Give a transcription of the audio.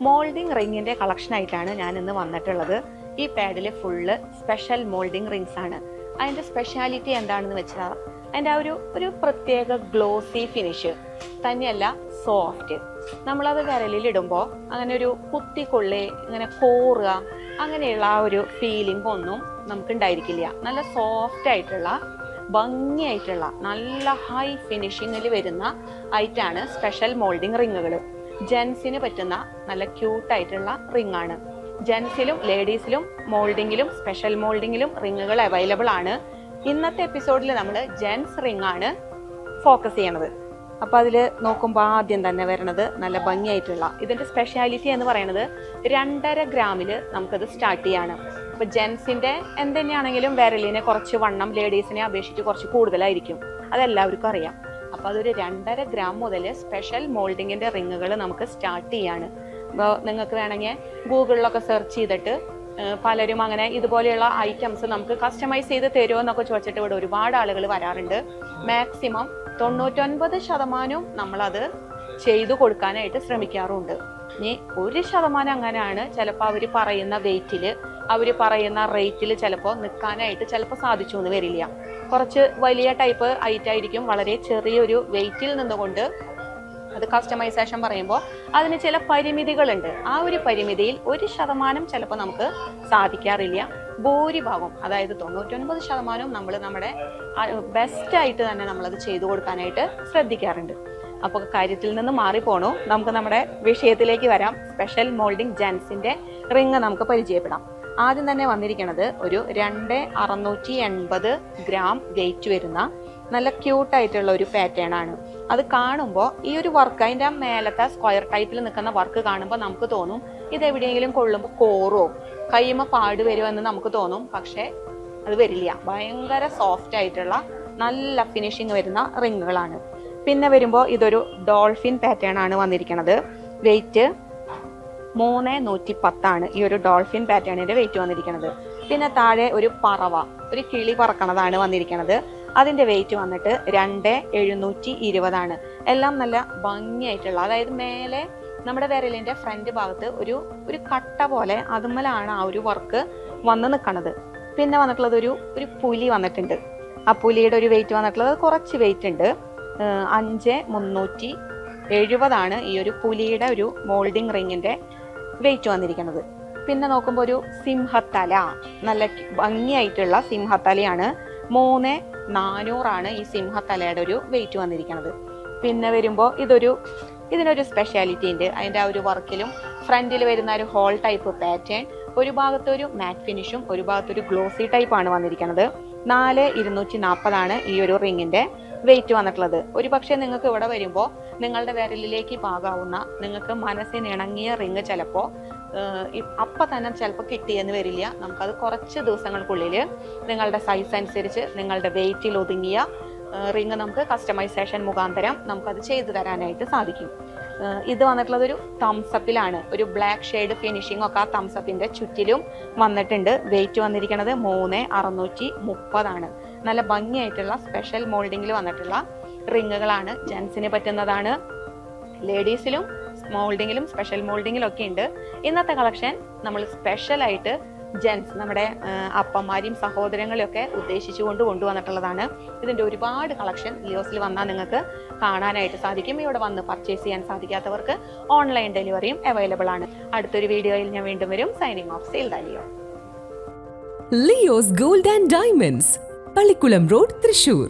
Moulding റിങ്ങിന്റെ collection ആയിട്ടാണ് ഞാൻ ഇന്ന് വന്നിട്ടുള്ളത്. ഈ പാഡിൽ ഫുള്ള് സ്പെഷ്യൽ മോൾഡിംഗ് റിങ്സ് ആണ്. അതിന്റെ സ്പെഷ്യാലിറ്റി എന്താണെന്ന് വെച്ചാൽ അതിന്റെ ആ ഒരു ഒരു പ്രത്യേക ഗ്ലോസി ഫിനിഷ് തന്നെയല്ല സോഫ്റ്റ് നമ്മളത് വിരലിൽ ഇടുമ്പോൾ അങ്ങനെ ഒരു കുത്തിക്കൊള്ളി ഇങ്ങനെ കോറുക അങ്ങനെയുള്ള ആ ഒരു ഫീലിംഗ് ഒന്നും നമുക്ക് ഉണ്ടായിരിക്കില്ല നല്ല സോഫ്റ്റ് ആയിട്ടുള്ള ഭംഗിയായിട്ടുള്ള നല്ല ഹൈ ഫിനിഷിങ്ങിൽ വരുന്ന ആയിട്ടാണ് സ്പെഷ്യൽ മോൾഡിംഗ് റിങ്ങുകൾ ജെൻസിന് പറ്റുന്ന നല്ല ക്യൂട്ട് ആയിട്ടുള്ള റിംഗ് ആണ് ജെൻസിലും ലേഡീസിലും മോൾഡിങ്ങിലും സ്പെഷ്യൽ മോൾഡിങ്ങിലും റിങ്ങുകൾ അവൈലബിൾ ആണ്. ഇന്നത്തെ എപ്പിസോഡിൽ നമ്മൾ ജെൻസ് റിംഗ് ആണ് ഫോക്കസ് ചെയ്യണത്. അപ്പോൾ അതിൽ നോക്കുമ്പോൾ ആദ്യം തന്നെ വരണത് നല്ല ഭംഗിയായിട്ടുള്ള ഇതിന്റെ സ്പെഷ്യാലിറ്റി എന്ന് പറയുന്നത് രണ്ടര ഗ്രാമിൽ നമുക്കത് സ്റ്റാർട്ട് ചെയ്യാണ്. അപ്പോൾ ജെൻസിന്റെ എന്തുതന്നെയാണെങ്കിലും വിരലിനെ കുറച്ച് വണ്ണം ലേഡീസിനെ അപേക്ഷിച്ച് കുറച്ച് കൂടുതലായിരിക്കും. അതെല്ലാവർക്കും അറിയാം. അപ്പോൾ അതൊരു രണ്ടര ഗ്രാം മുതൽ സ്പെഷ്യൽ മോൾഡിങ്ങിന്റെ റിങ്ങുകൾ നമുക്ക് സ്റ്റാർട്ട് ചെയ്യാണ്. അപ്പോൾ നിങ്ങൾക്ക് വേണമെങ്കിൽ ഗൂഗിളിലൊക്കെ സെർച്ച് ചെയ്തിട്ട് പലരും അങ്ങനെ ഇതുപോലെയുള്ള ഐറ്റംസ് നമുക്ക് കസ്റ്റമൈസ് ചെയ്ത് തരുമോ എന്നൊക്കെ ചോദിച്ചിട്ട് ഇവിടെ ഒരുപാട് ആളുകൾ വരാറുണ്ട്. മാക്സിമം തൊണ്ണൂറ്റൊൻപത് ശതമാനവും നമ്മളത് ചെയ്തു കൊടുക്കാനായിട്ട് ശ്രമിക്കാറുണ്ട്. ഇനി ഒരു ശതമാനം അങ്ങനെയാണ് ചിലപ്പോൾ അവർ പറയുന്ന വെയിറ്റിൽ അവർ പറയുന്ന റേറ്റിൽ ചിലപ്പോൾ നിൽക്കാനായിട്ട് ചിലപ്പോൾ സാധിച്ചു എന്ന് വരില്ല. കുറച്ച് വലിയ ടൈപ്പ് ഐറ്റം ആയിരിക്കും. വളരെ ചെറിയൊരു വെയിറ്റിൽ നിന്നുകൊണ്ട് അത് കസ്റ്റമൈസേഷൻ പറയുമ്പോൾ അതിന് ചില പരിമിതികളുണ്ട്. ആ ഒരു പരിമിതിയിൽ ഒരു ശതമാനം ചിലപ്പോൾ നമുക്ക് സാധിക്കാറില്ല. ഭൂരിഭാഗം അതായത് തൊണ്ണൂറ്റൊൻപത് ശതമാനവും നമ്മൾ നമ്മുടെ ബെസ്റ്റായിട്ട് തന്നെ നമ്മളത് ചെയ്തു കൊടുക്കാനായിട്ട് ശ്രദ്ധിക്കാറുണ്ട്. അപ്പോൾ കാര്യത്തിൽ നിന്ന് മാറിപ്പോണു. നമുക്ക് നമ്മുടെ വിഷയത്തിലേക്ക് വരാം. സ്പെഷ്യൽ മോൾഡിംഗ് ജെൻസിന്റെ റിങ് നമുക്ക് പരിചയപ്പെടാം. ആദ്യം തന്നെ വന്നിരിക്കുന്നത് ഒരു രണ്ട് അറുന്നൂറ്റി എൺപത് ഗ്രാം വെയിറ്റ് വരുന്ന നല്ല ക്യൂട്ടായിട്ടുള്ള ഒരു പാറ്റേൺ ആണ്. അത് കാണുമ്പോൾ ഈ ഒരു വർക്ക് അതിന്റെ മേലത്തെ സ്ക്വയർ ടൈപ്പിൽ നിൽക്കുന്ന വർക്ക് കാണുമ്പോൾ നമുക്ക് തോന്നും ഇത് എവിടെയെങ്കിലും കൊള്ളുമ്പോൾ കോറോ കയ്യുമ്മ പാട് വരുമെന്ന് നമുക്ക് തോന്നും. പക്ഷേ അത് വരില്ല. ഭയങ്കര സോഫ്റ്റ് ആയിട്ടുള്ള നല്ല ഫിനിഷിങ് വരുന്ന റിങ്ങുകളാണ് പിന്നെ വരുമ്പോൾ ഇതൊരു ഡോൾഫിൻ പാറ്റേൺ ആണ് വന്നിരിക്കുന്നത് വെയിറ്റ് മൂന്ന് നൂറ്റി പത്താണ് ഈ ഒരു ഡോൾഫിൻ പാറ്റേണിന്റെ വെയിറ്റ് വന്നിരിക്കുന്നത് പിന്നെ താഴെ ഒരു പറവ ഒരു കിളി പറക്കണതാണ് വന്നിരിക്കുന്നത് അതിന്റെ വെയിറ്റ് വന്നിട്ട് രണ്ട് എഴുന്നൂറ്റി ഇരുപതാണ്. എല്ലാം നല്ല ഭംഗിയായിട്ടുള്ള അതായത് മേലെ നമ്മുടെ വിരലിന്റെ ഫ്രണ്ട് ഭാഗത്ത് ഒരു ഒരു കട്ട പോലെ അതുമ്മലാണ് ആ ഒരു വർക്ക് വന്ന് നിൽക്കണത് പിന്നെ വന്നിട്ടുള്ളത് ഒരു ഒരു പുലി വന്നിട്ടുണ്ട്. ആ പുലിയുടെ ഒരു വെയിറ്റ് വന്നിട്ടുള്ളത് കുറച്ച് വെയിറ്റ് ഉണ്ട്. അഞ്ച് മുന്നൂറ്റി എഴുപതാണ് ഈ ഒരു പുലിയുടെ ഒരു മോൾഡിംഗ് റിങ്ങിന്റെ വെയിറ്റ് വന്നിരിക്കുന്നത്. പിന്നെ നോക്കുമ്പോൾ ഒരു സിംഹത്തല. നല്ല ഭംഗിയായിട്ടുള്ള സിംഹത്തലയാണ്. മൂന്ന് നാനൂറാണ് ഈ സിംഹത്തലയുടെ ഒരു വെയിറ്റ് വന്നിരിക്കുന്നത്. പിന്നെ വരുമ്പോൾ ഇതൊരു ഇതിനൊരു സ്പെഷ്യാലിറ്റി ഉണ്ട്. അതിന്റെ ആ ഒരു വർക്കിലും ഫ്രണ്ടിൽ വരുന്ന ഒരു ഹോൾ ടൈപ്പ് പാറ്റേൺ ഒരു ഭാഗത്ത് ഒരു മാറ്റ് ഫിനിഷും ഒരു ഭാഗത്ത് ഒരു ഗ്ലോസി ടൈപ്പാണ് വന്നിരിക്കുന്നത്. നാല് ഇരുന്നൂറ്റി നാൽപ്പതാണ് ഈ ഒരു റിങ്ങിന്റെ വെയിറ്റ് വന്നിട്ടുള്ളത്. ഒരു പക്ഷേ നിങ്ങൾക്ക് ഇവിടെ വരുമ്പോൾ നിങ്ങളുടെ വിരലിലേക്ക് പാകാവുന്ന നിങ്ങൾക്ക് മനസ്സിന് ഇണങ്ങിയ റിങ് ചിലപ്പോൾ അപ്പം തന്നെ ചിലപ്പോൾ കിട്ടിയെന്ന് വരില്ല. നമുക്കത് കുറച്ച് ദിവസങ്ങൾക്കുള്ളിൽ നിങ്ങളുടെ സൈസ് അനുസരിച്ച് നിങ്ങളുടെ വെയിറ്റിൽ ഒതുങ്ങിയ റിങ് നമുക്ക് കസ്റ്റമൈസേഷൻ മുഖാന്തരം നമുക്കത് ചെയ്തു തരാനായിട്ട് സാധിക്കും. ഇത് വന്നിട്ടുള്ളത് ഒരു തംസപ്പിലാണ് ഒരു ബ്ലാക്ക് ഷെയ്ഡ് ഫിനിഷിംഗ് ഒക്കെ ആ തംസപ്പിന്റെ ചുറ്റിലും വന്നിട്ടുണ്ട്. വെയിറ്റ് വന്നിരിക്കുന്നത് മൂന്ന് അറുന്നൂറ്റി മുപ്പതാണ്. നല്ല ഭംഗിയായിട്ടുള്ള സ്പെഷ്യൽ മോൾഡിങ്ങിൽ വന്നിട്ടുള്ള റിങ്ങുകളാണ് ജെൻസിന് പറ്റുന്നതാണ്. ലേഡീസിലും മോൾഡിങ്ങിലും സ്പെഷ്യൽ മോൾഡിങ്ങിലും ഒക്കെ ഉണ്ട് ഇന്നത്തെ കളക്ഷൻ നമ്മൾ സ്പെഷ്യലായിട്ട് ജെൻസ് നമ്മുടെ അപ്പന്മാരെയും സഹോദരങ്ങളെയും ഒക്കെ ഉദ്ദേശിച്ചുകൊണ്ട് കൊണ്ടുവന്നിട്ടുള്ളതാണ്. ഇതിന്റെ ഒരുപാട് കളക്ഷൻ ലിയോസിൽ വന്നാൽ നിങ്ങൾക്ക് കാണാനായിട്ട് സാധിക്കും. ഇവിടെ വന്ന് പർച്ചേസ് ചെയ്യാൻ സാധിക്കാത്തവർക്ക് ഓൺലൈൻ ഡെലിവറിയും അവൈലബിൾ ആണ്. അടുത്തൊരു വീഡിയോയിൽ ഞാൻ വീണ്ടും വരും. Signing off sale Leo Leo's gold and diamonds Pallikkulam road Thrissur